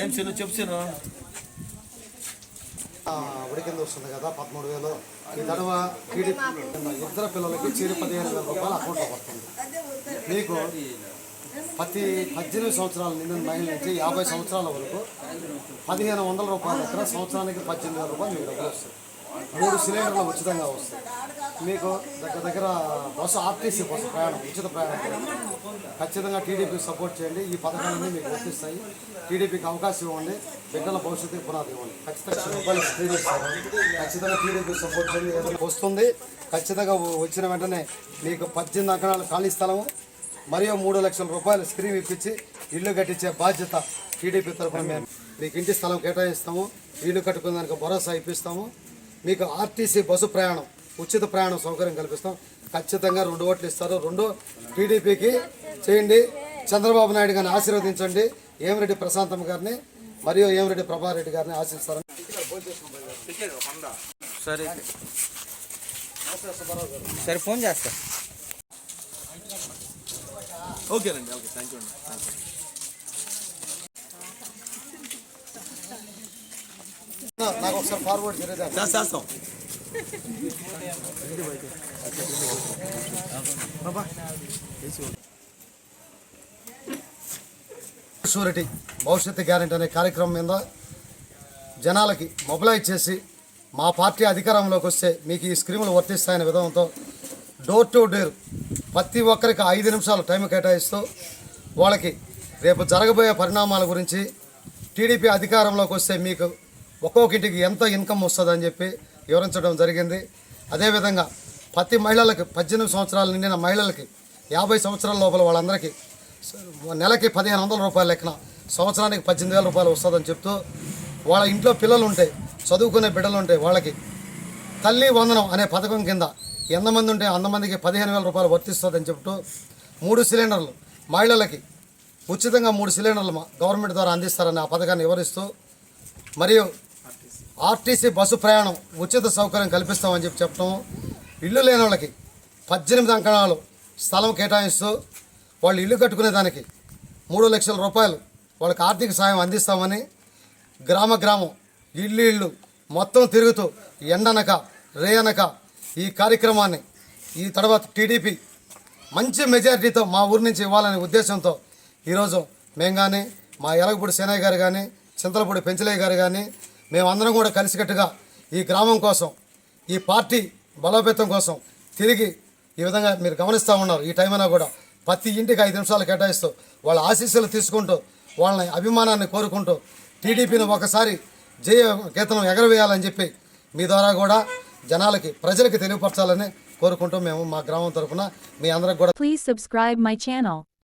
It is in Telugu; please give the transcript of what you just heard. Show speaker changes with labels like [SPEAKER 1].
[SPEAKER 1] ఏం చిన్న చెప్పు చిన్న
[SPEAKER 2] ఉడి కింద వస్తుంది కదా పదమూడు వేలు. ఈ తడవ టీడీపీ ఇద్దరు పిల్లలకి చీర పదిహేను వేల రూపాయలు అకౌంట్లో పడుతుంది. మీకు ప్రతి పద్దెనిమిది సంవత్సరాల నిండిన మహిళ నుంచి యాభై సంవత్సరాల వరకు పదిహేను వందల రూపాయల దగ్గర సంవత్సరానికి పద్దెనిమిది వేల రూపాయలు మీకు డబ్బులు వస్తాయి. మూడు సిలిండర్లు ఉచితంగా వస్తాయి. మీకు దగ్గర దగ్గర బస్సు ఆర్టీసీ బస్సు ప్రయాణం ఉచిత ప్రయాణం ఖచ్చితంగా టీడీపీ సపోర్ట్ చేయండి. ఈ పథకాలన్నీ మీకు వర్తిస్తాయి. టీడీపీకి అవకాశం ఇవ్వండి. బిడ్డల భవిష్యత్తుకి పునాది ఇవ్వండి. ఖచ్చితంగా రూపాయలు ఖచ్చితంగా టీడీపీ సపోర్ట్ చేయండి. ఏదైనా వస్తుంది ఖచ్చితంగా వచ్చిన వెంటనే మీకు పద్దెనిమిది అంకణాలు ఖాళీ స్థలము మరియు మూడు లక్షల రూపాయలు స్క్రీన్ ఇప్పించి ఇల్లు కట్టించే బాధ్యత టీడీపీ తరఫున మేము. మీకు ఇంటి స్థలం కేటాయిస్తాము. ఇల్లు కట్టుకునే దానికి భరోసా ఇప్పిస్తాము. మీకు ఆర్టీసీ బస్సు ప్రయాణం ఉచిత ప్రయాణం సౌకర్యం కల్పిస్తాం. ఖచ్చితంగా రెండు ఓట్లు ఇస్తారు. రెండు టీడీపీకి చేయండి. చంద్రబాబు నాయుడు గారిని ఆశీర్వదించండి. ఏమిరెడ్డి ప్రశాంతమ్మ గారిని మరియు ఏమిరెడ్డి ప్రభారెడ్డి గారిని ఆశిస్తారని
[SPEAKER 1] సరే. సరే ఫోన్ చేస్తా. ఓకేనండి ఓకే థ్యాంక్ యూ అండి థ్యాంక్ యూ
[SPEAKER 2] నాకు ఒకసారి ఫార్వర్డ్
[SPEAKER 1] చేస్తాం.
[SPEAKER 2] షూరిటీ భవిష్యత్తు గ్యారెంటీ అనే కార్యక్రమం మీద జనాలకి మొబిలైజ్ చేసి మా పార్టీ అధికారంలోకి వస్తే మీకు ఈ స్కీములు వర్తిస్తాయనే విధానంతో డోర్ టు డోర్ ప్రతి ఒక్కరికి ఐదు నిమిషాలు టైం కేటాయిస్తూ వాళ్ళకి రేపు జరగబోయే పరిణామాల గురించి టీడీపీ అధికారంలోకి వస్తే మీకు ఒక్కొక్కటికి ఎంత ఇన్కమ్ వస్తుందని చెప్పి వివరించడం జరిగింది. అదేవిధంగా ప్రతి మహిళలకు పద్దెనిమిది సంవత్సరాలు నిండిన మహిళలకి యాభై సంవత్సరాల లోపల వాళ్ళందరికీ నెలకి పదిహేను వందల రూపాయల లెక్కన సంవత్సరానికి పద్దెనిమిది వేల రూపాయలు వస్తుందని చెప్తూ వాళ్ళ ఇంట్లో పిల్లలు ఉంటాయి చదువుకునే బిడ్డలు ఉంటాయి వాళ్ళకి తల్లి వందనం అనే పథకం కింద ఎంతమంది ఉంటే అంతమందికి పదిహేను వేల రూపాయలు వర్తిస్తుందని చెప్తూ మూడు సిలిండర్లు మహిళలకి ఉచితంగా మూడు సిలిండర్లు మా గవర్నమెంట్ ద్వారా అందిస్తారని ఆ పథకాన్ని వివరిస్తూ మరియు ఆర్టీసీ బస్సు ప్రయాణం ఉచిత సౌకర్యం కల్పిస్తామని చెప్పి చెప్పడం ఇల్లు లేని వాళ్ళకి పద్దెనిమిది అంకణాలు స్థలం కేటాయిస్తూ వాళ్ళు ఇల్లు కట్టుకునే దానికి మూడు లక్షల రూపాయలు వాళ్ళకి ఆర్థిక సాయం అందిస్తామని గ్రామ గ్రామం ఇల్లు ఇల్లు మొత్తం తిరుగుతూ ఎండనక రేయనక ఈ కార్యక్రమాన్ని ఈ తర్వాత టీడీపీ మంచి మెజారిటీతో మా ఊరి నుంచి ఇవ్వాలనే ఉద్దేశంతో ఈరోజు మేము కానీ మా ఎలగపూడి సేనయ్య గారు కానీ చింతలపూడి పెంచలయ్య గారు కానీ మేమందరం కూడా కలిసికట్టుగా ఈ గ్రామం కోసం ఈ పార్టీ బలోపేతం కోసం తిరిగి ఈ విధంగా మీరు గమనిస్తూ ఉన్నారు. ఈ టైం అయినా కూడా ప్రతి ఇంటికి ఐదు నిమిషాలు కేటాయిస్తూ వాళ్ళ ఆశీస్సులు తీసుకుంటూ వాళ్ళని అభిమానాన్ని కోరుకుంటూ టీడీపీని ఒకసారి జయ గీతనం ఎగరవేయాలని చెప్పి మీ ద్వారా కూడా జనాలకి ప్రజలకి తెలియపరచాలని కోరుకుంటూ మేము మా గ్రామం తరఫున మీ అందరికి కూడా
[SPEAKER 3] ప్లీజ్ సబ్స్క్రైబ్ మై ఛానల్